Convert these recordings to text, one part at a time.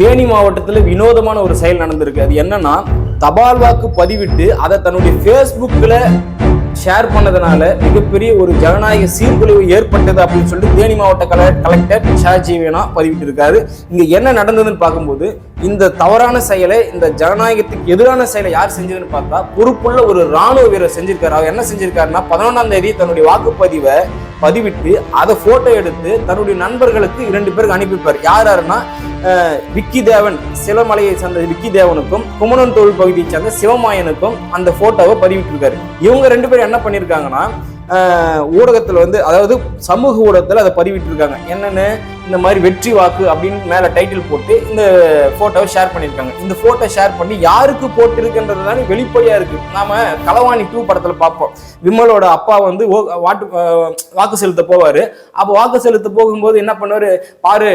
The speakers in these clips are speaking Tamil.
தேனி மாவட்டத்தில் வினோதமான ஒரு செயல் நடந்திருக்கு. அது என்னன்னா தபால் வாக்கு பதிவிட்டு அதை தன்னுடைய ஃபேஸ்புக்கில் ஷேர் பண்ணதுனால மிகப்பெரிய ஒரு ஜனநாயக சீர்குலைவு ஏற்பட்டது அப்படின்னு சொல்லிட்டு தேனி மாவட்ட கல கலெக்டர் ஷா ஜீவனா பதிவிட்டிருக்காரு. இங்க என்ன நடந்ததுன்னு பார்க்கும்போது இந்த தவறான செயலை இந்த ஜனநாயகத்துக்கு எதிரான செயலை யார் செஞ்சதுன்னு பார்த்தா பொறுப்புள்ள ஒரு ராணுவ வீரர் செஞ்சிருக்காரு. அவர் என்ன செஞ்சிருக்காருன்னா பதினொன்றாம் தேதி தன்னுடைய வாக்குப்பதிவை பதிவிட்டு அதை போட்டோ எடுத்து தன்னுடைய நண்பர்களுக்கு இரண்டு பேருக்கு அனுப்பிப்பார் யார் யாருன்னா விக்கி தேவன் சிவமலையை சேர்ந்த விக்கி தேவனுக்கும் குமணன் தொழில் பகுதியை சேர்ந்த சிவமாயனுக்கும் அந்த போட்டோவை பதிவிட்டிருக்காரு. இவங்க ரெண்டு பேரும் என்ன பண்ணியிருக்காங்கன்னா ஊடகத்தில் வந்து அதாவது சமூக ஊடகத்தில் அதை பதிவிட்டிருக்காங்க. என்னென்னு இந்த மாதிரி வெற்றி வாக்கு அப்படின்னு மேலே டைட்டில் போட்டு இந்த ஃபோட்டோவை ஷேர் பண்ணியிருக்காங்க. இந்த ஃபோட்டோ ஷேர் பண்ணி யாருக்கு போட்டிருக்குன்றது தானே வெளிப்படையாக இருக்குது நாம் களவாணி டூ படத்தில் பார்ப்போம். விமலோட அப்பா வந்து ஓ- வாட்டு வாக்கு செலுத்த போவார். அப்போ வாக்கு செலுத்த போகும்போது என்ன பண்ணுவார்? பாரு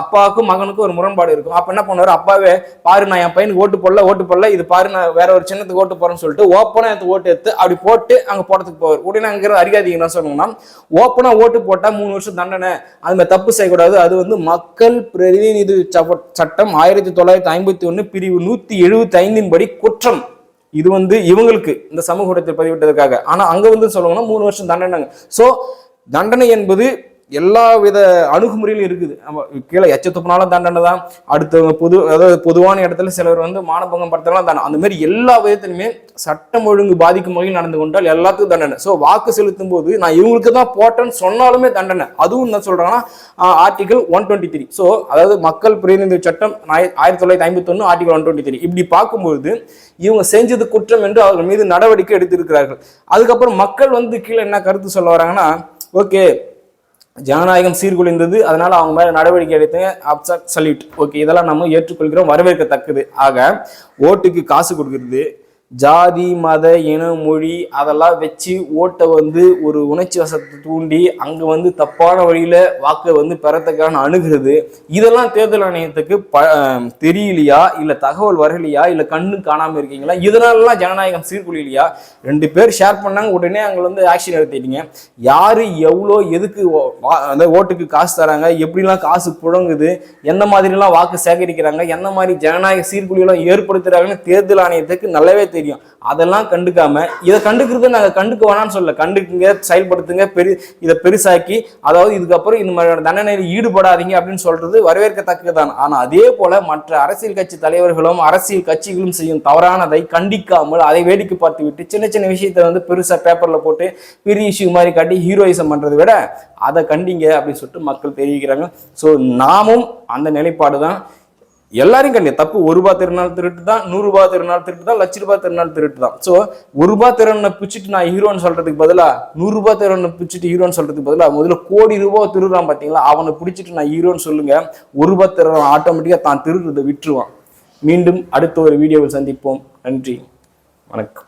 அப்பாவுக்கும் மகனுக்கும் ஒரு முரண்பாடு இருக்கும். அப்போ என்ன பண்ணுவார்? அப்பாவே பாரு நான் என் பையனுக்கு ஓட்டு போடல ஓட்டு போடல. இது பாரு நான் வேற ஒரு சின்னத்துக்கு ஓட்டு போகிறேன்னு சொல்லிட்டு ஓப்பனாக எடுத்து ஓட்டு எடுத்து அப்படி போட்டு அங்கே போறதுக்கு போவார். உடனே அங்கே இருக்கிற அதிகாரிகள் என்ன சொல்லணும்னா ஓப்பனா ஓட்டு போட்டா மூணு வருஷம் தண்டனை அது மாதிரி தப்பு செய்யக்கூடாது. அது வந்து மக்கள் பிரதிநிதி சட்டம் ஆயிரத்தி தொள்ளாயிரத்தி ஐம்பத்தி ஒன்று பிரிவு நூத்தி எழுபத்தி ஐந்தின் படி குற்றம். இது வந்து இவங்களுக்கு இந்த சமூக ஊடகத்தில் பதிவிட்டதுக்காக ஆனா அங்க வந்து சொல்லணும்னா மூணு வருஷம் தண்டனைங்க. ஸோ தண்டனை என்பது எல்லா வித அணுகுமுறையிலும் இருக்குது. நம்ம கீழே எச்ச துப்புனாலும் தண்டனை தான். அடுத்தவங்க பொது அதாவது பொதுவான இடத்துல சிலர் வந்து மானபங்கம் படுத்தலாம் தண்டனை. அந்த மாதிரி எல்லா விதத்திலுமே சட்டம் ஒழுங்கு பாதிக்கும் வகையில் நடந்து கொண்டால் எல்லாத்துக்கும் தண்டனை. ஸோ வாக்கு செலுத்தும் போது நான் இவங்களுக்கு தான் போட்டேன்னு சொன்னாலுமே தண்டனை. அதுவும் என்ன சொல்கிறாங்கன்னா article one twenty three so அதாவது மக்கள் பிரதிநிதி சட்டம் ஆயிரத்தி தொள்ளாயிரத்தி ஐம்பத்தி ஒன்று ஆர்டிகல் ஒன் டுவெண்ட்டி த்ரீ இப்படி பார்க்கும்போது இவங்க செஞ்சது குற்றம் என்று அவர்கள் மீது நடவடிக்கை எடுத்திருக்கிறார்கள். அதுக்கப்புறம் மக்கள் வந்து கீழே என்ன கருத்து சொல்ல வராங்கன்னா ஓகே ஜனநாயகம் சீர்குலைந்தது. அதனால அவங்க மேல நடவடிக்கை எடுத்தேன் அப்சா சல்யூட் ஓகே இதெல்லாம் நம்ம ஏற்றுக்கொள்கிறோம். வரவேற்கத்தக்கது. ஆக ஓட்டுக்கு காசு கொடுக்கறது ஜாதி மத இன மொழி அதெல்லாம் வச்சு ஓட்டை வந்து ஒரு உணர்ச்சி வசத்தை தூண்டி அங்கே வந்து தப்பான வழியில் வாக்கை வந்து பெறத்துக்கான அணுகிறது. இதெல்லாம் தேர்தல் ஆணையத்துக்கு ப தெரியலையா? இல்லை தகவல் வரலையா? இல்லை கண்ணு காணாமல் இருக்கீங்களா? இதனாலலாம் ஜனநாயகம் சீர்குலையிலையா? ரெண்டு பேர் ஷேர் பண்ணாங்க உடனே அங்கே வந்து ஆக்ஷன் எடுத்துட்டீங்க. யார் எவ்வளோ எதுக்கு ஓ- வா- அந்த ஓட்டுக்கு காசு தராங்க? எப்படிலாம் காசு புழங்குது? எந்த மாதிரிலாம் வாக்கு சேகரிக்கிறாங்க? எந்த மாதிரி ஜனநாயக சீர்குலையெல்லாம் ஏற்படுத்துகிறாங்கன்னு தேர்தல் ஆணையத்துக்கு நல்லாவே தெரியும். அதெல்லாம் கண்டுக்காம இதை கண்டுக்கிறது நாங்கள் கண்டுக்க வேணாம்னு சொல்ல கண்டுக்குங்க செயல்படுத்துங்க பெரு இதை பெருசாக்கி அதாவது இதுக்கப்புறம் இந்த மாதிரியான தண்டனையில் ஈடுபடாதீங்க அப்படின்னு சொல்றது வரவேற்கத்தக்கதான் ஆனால் அதே போல மற்ற அரசியல் கட்சி தலைவர்களும் அரசியல் கட்சிகளும் செய்யும் தவறானதை கண்டிக்காமல் அதை வேடிக்கை பார்த்து விட்டு சின்ன சின்ன விஷயத்தை வந்து பெருசாக பேப்பரில் போட்டு பெரிய இஷ்யூ மாதிரி காட்டி ஹீரோயிசம் பண்ணுறதை விட அதை கண்டிங்க அப்படின்னு சொல்லிட்டு மக்கள் தெரிவிக்கிறாங்க. ஸோ நாமும் அந்த நிலைப்பாடு தான் எல்லாரும் கண்டிய. தப்பு ஒரு ரூபா திருநாள் திருட்டு தான் நூறு ரூபாய் திருநாள் திருட்டு தான் லட்ச ரூபாய் திருநாள் திருட்டு தான் ஸோ ஒரு ரூபாய் திறனை பிடிச்சிட்டு நான் ஹீரோன்னு சொல்றதுக்கு பதிலாக நூறு ரூபாய் திறனை பிடிச்சிட்டு ஹீரோன்னு சொல்றதுக்கு பதிலாக முதல்ல கோடி ரூபாய் திருடுறான் பார்த்தீங்களா அவனை பிடிச்சிட்டு நான் ஹீரோன்னு சொல்லுங்க. ஒரு ரூபாய் திறன் ஆட்டோமேட்டிக்காக தான் திருடுறதை விட்டுருவான். மீண்டும் அடுத்த ஒரு வீடியோவில் சந்திப்போம். நன்றி. வணக்கம்.